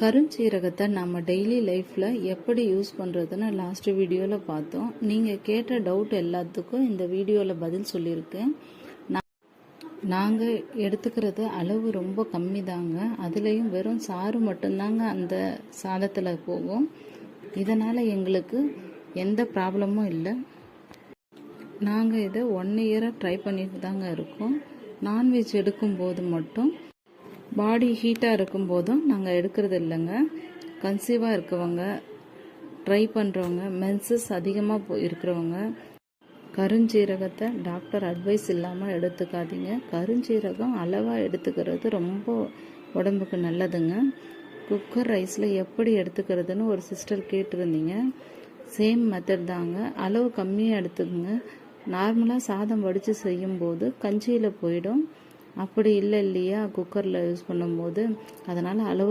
கருஞ்சீரகத்தை நம்ம டெய்லி லைஃப்பில் எப்படி யூஸ் பண்ணுறதுன்னு லாஸ்ட் வீடியோவில் பார்த்தோம். நீங்கள் கேட்ட டவுட் எல்லாத்துக்கும் இந்த வீடியோவில் பதில் சொல்லியிருக்கேன் நாங்கள் எடுத்துக்கிறது அளவு ரொம்ப கம்மி தாங்க. அதுலேயும் வெறும் சாறு மட்டும்தாங்க அந்த சாதத்தில் போகும். இதனால் எங்களுக்கு எந்த ப்ராப்ளமும் இல்லை. நாங்கள் இதை ஒன் இயராக ட்ரை பண்ணிட்டு தாங்க இருக்கோம் நான்வெஜ் எடுக்கும்போது மட்டும் பாடி ஹீட்டாக இருக்கும்போதும் நாங்கள் எடுக்கிறது இல்லைங்க. கன்சீவாக இருக்கவங்க ட்ரை பண்ணுறவங்க மென்சஸ் அதிகமாக இருக்கிறவங்க கருஞ்சீரகத்தை டாக்டர் அட்வைஸ் இல்லாமல் எடுத்துக்காதீங்க. கருஞ்சீரகம் அளவாக எடுத்துக்கிறது ரொம்ப உடம்புக்கு நல்லதுங்க. குக்கர் ரைஸில் எப்படி எடுத்துக்கிறதுன்னு ஒரு சிஸ்டர் கேட்டிருந்தீங்க. சேம் மெத்தட் தாங்க. அளவு கம்மியாக எடுத்துக்கோங்க. நார்மலாக சாதம் வடித்து செய்யும்போது கஞ்சியில் போயிடும். அப்படி இல்லை இல்லையா? குக்கரில் யூஸ் பண்ணும்போது அதனால் அளவு